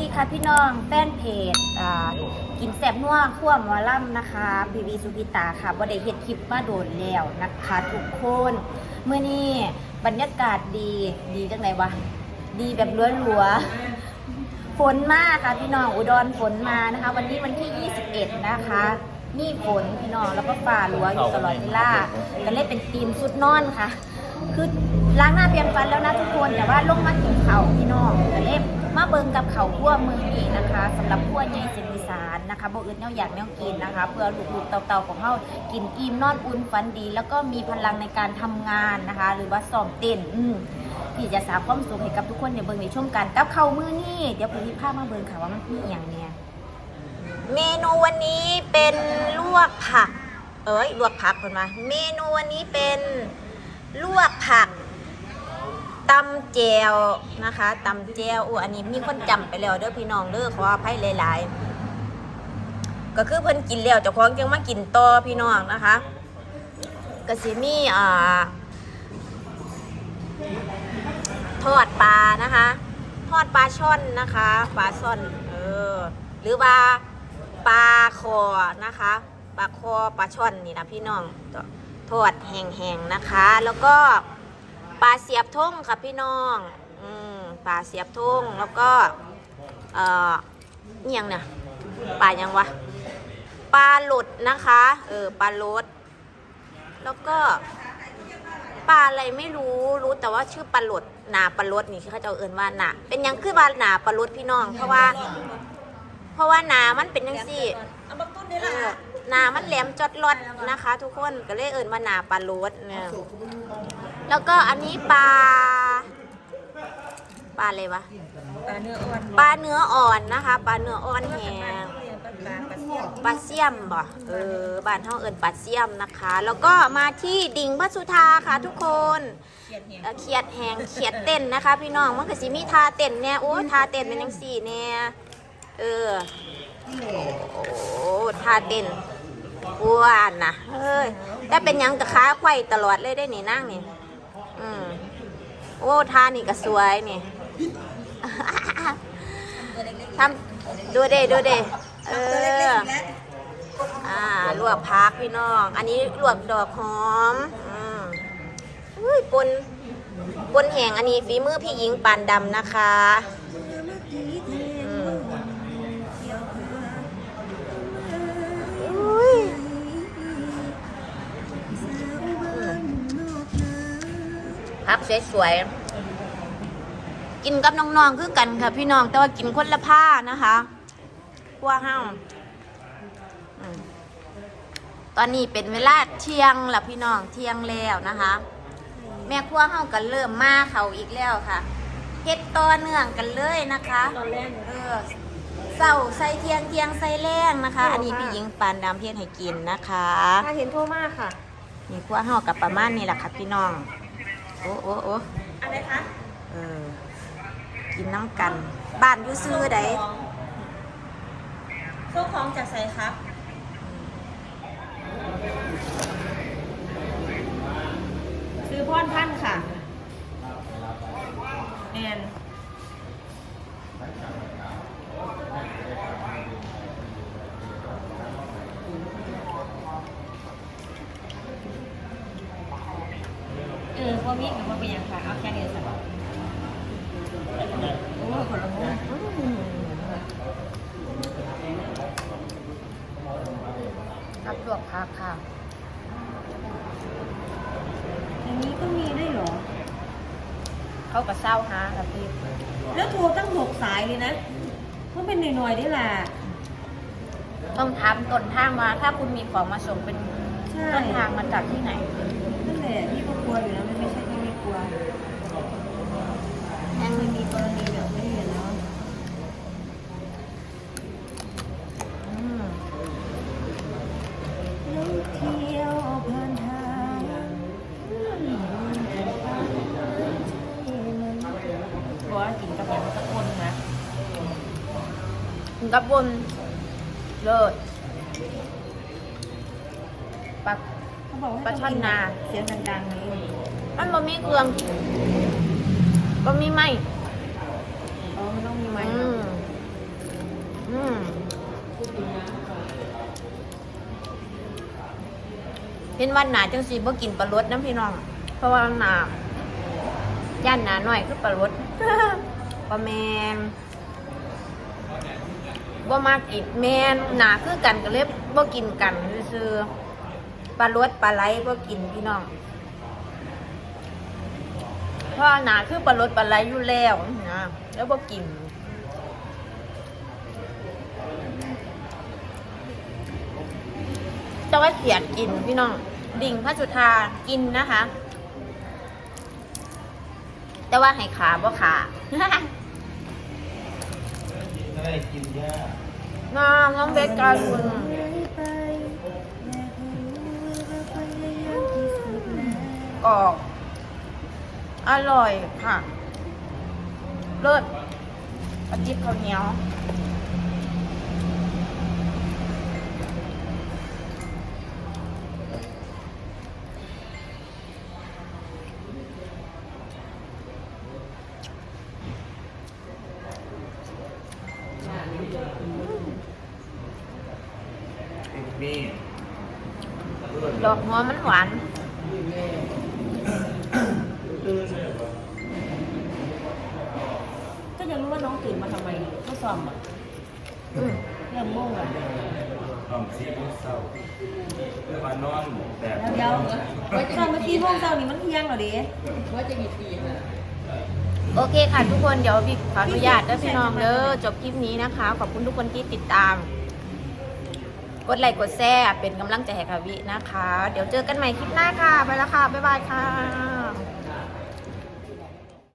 ดีค่ะพี่น้องแฟนเพจกินแซบนัวขั้วหมอล่ำนะคะบีบีสุพิตาค่ะบ่ได้เฮ็ดคลิปมาโดนแล้วนะคะทุกคนเมื่อนี้บรรยากาศดีดีจังไหนวะ ดีแบบล้วนหัวๆฝนมากค่ะพี่น้องอุดรฝนมานะคะ วันนี้วันที่ 21 นะคะมีฝนพี่น้องแล้วก็ฝ่าหลัวอยู่ตลอดเวลาก็เลยเป็นทีมสุดนอนค่ะ คือล้างหน้าเปรียมฟันแล้วนะทุกคนแต่ว่าลงมากินเขาพี่น้องก็เล็บ มาเบิงกับเขาวคั่วมือนี้นะคะสำหรับคั่วใหญ่เสียงอีสานนะคะบ่อื่นแนวอยากแนวกินนะคะ เพื่อลูกๆเต่าๆของเขากินอิ่มนอนอุ่นฝันดี แล้วก็มีพลังในการทำงานนะคะ หรือว่าซ้อมเต้นอืมที่จะสร้างความสุขให้กับทุกคนในเบิงในช่วงการกับเขามือนี้เดี๋ยวผมมีภาพมาเบิงค่ะว่ามันมีอหย่างเนี่ยเมนูวันนี้เป็นลวกผัก เอ้ยลวกผักคนมา เมนูวันนี้เป็นลวกผัก ตำแจวนะคะตำแจวอู้อันนี้มีคนจำไปแล้วเด้อพี่น้องเด้อขออภัยหลาย ๆ ก็คือเพิ่นกินแล้วเจ้าของยังมากินต่อพี่น้องนะคะก็สิมีอ่าทอดปลานะคะ ทอดปลาช่อนนะคะปลาช่อนเออหรือว่าปลาคอนะคะปลาคอปลาช่อนนี่นะพี่น้องทอดแห้งๆนะคะ แล้วก็ ปลาเสียบทุ่งค่ะพี่น้องอืมปลาเสียบทุ่งแล้วก็เอ่อนี่ยังเนี่ยปลายังวะปลาหลุดนะคะเออปลาลดแล้วก็ปลาอะไรไม่รู้รู้แต่ว่าชื่อปลาหลดหนาปลาลดนี่เขาจะเอ่นว่าหนาเป็นยังคือว่าหนาปลาลดพี่น้อง เพราะว่า เพราะว่าหนามันเป็นยังสี่นได้เอละอหนามันแหลมจอดรอดนะคะ ทุกคนก็เลยเอ่นว่าหนาปลาลดเนี่ย แล้วก็อันนี้ปลา ปลาอะไรวะ ปลาเนื้ออ่อนปลาเนื้ออ่อนนะคะ ปลาเนื้ออ่อนแห้ง ปลาปลาเสียบปลาเสี่ยมบ่เออ บ้านเฮาเอิ้นปลาเสี่ยมนะคะ แล้วก็มาที่ดิ่งพระสุธาค่ะทุกคนเขียดแห้งเอ่อเขียดแหงเขียดเต้นนะคะ พี่น้อง มันก็สิมีทาเต้นเนี่ยโอ้ทาเต้นเป็นจังสี่เนี่ยเออ โอ้ทาเต้นอ้วนนะเฮ้ยแต่เป็นหยังกับขาไขว้ตลอดเลยได้นี่นั่งนี่ อืมโอ้ทานี่ก็สวยนี่ ทำดูเด้ดูเด้เออ อ่าลวกพักพี่น้อง อันนี้ลวกดอกหอม อืมอุ้ยปนปนแห่งอันนี้ฝีมือพี่หญิงปานดำนะคะ กสวยๆ กินกับน้องๆคือกันค่ะ พี่น้องแต่ว่ากินคนละผ้านะคะพวกห้าอืมตอนนี้เป็นเวลาเที่ยงแล้วพี่น้องเที่ยงแล้วนะคะ แม่ครัวเฮากันเริ่มมาเขาอีกแล้วค่ะเฮ็ดต่อเนื่องกันเลยนะคะตอนแรกเออเศร้าใส่เที่ยงเที่ยงใส่แรงนะคะ อันนี้พี่หญิงปานดำเฮ็ดให้กินนะคะ ถ้าเห็นโทรมากค่ะ นี่ครัวเฮากับประมาณนี้แหละค่ะพี่น้องโอ้โอ้โอ้อะไรคะ เออ กินน้ำกัน บ้านอยู่ซื้อใดโซ่ของจากใส่ครับซื้อพ่อนพันธุ์ค่ะแอน เออพวกนี้กับว่าเป็นยังค่ะเอาแค่นี้สักโอ้คนละมุมครับลวกผักค่ะอย่างนี้ก็มีได้เหรอ เขาก็เศร้าหาค่ะพี่แล้วโทรตั้งหกสายเลยนะก็เป็นหน่อยๆได้แหละต้องถามต้นทางว่าถ้าคุณมีของมาส่งเป็นใช่ต้นทางมาจากที่ไหนนั่นแหละพี่ก็กลัวอยู่นะมันไม่ใช่ที่ไม่ก ลัวยังเคยมีกรณีแบบนี้อยู่แล้วอืมเที่ยวผ่านทางบอกว่ากินกับอย่างสักคนนะถึงกับบนเลิศปลาเขาบอกว่าปลาช่อนนาเสียงดังๆนี้ มันบ่มีเครื่องบ่มีไม้อ๋อมันต้องมีไม้อืเนาะมอืมเป็นวันหนาจังสีบ่กินปลารสน้ำพี่น้อง เพราะว่าหนาย่านหนาหน่อยคือปลารสปลาแมนบ่มากินแมนหนาคือกันก็เลยบ่กินกัน ซื่อๆปลารสปลาไหลบ่กินพี่น้อง เพราะหนาคือปลารสปลาไหลอยู่แล้วนะแล้วบ่กินแต่ว่าเขียดกินพี่น้องดิ่งพระสุธากินนะคะ แต่ว่าให้ขาบ่ขาได้กินยาน้องน้องเบกการุณกอบ อร่อยค่ะ เลิศปฏิบข้าวเหนียวมีดอกหัวมันหวาน ก็ยังรู้ว่าน้องตื่นมาทำไมก็ซ้อมอะอืมเริ่มโม่งอะต้องซีเศร้าเพื่อมานอนแบบเดี๋ยวเดี๋ยวซ้อมเมื่อกี้โม่งเช้านี่มันเที่ยงเหรอเด้โอเคค่ะทุกคนเดี๋ยวพี่ขออนุญาตเด้อพี่น้องเด้อจบคลิปนี้นะคะ ขอบคุณทุกคนที่ติดตาม กดไลค์กดแชร์เป็นกำลังใจให้ค่ะวินะคะ เดี๋ยวเจอกันใหม่คลิปหน้าค่ะ ไปแล้วค่ะ บ๊ายบายค่ะ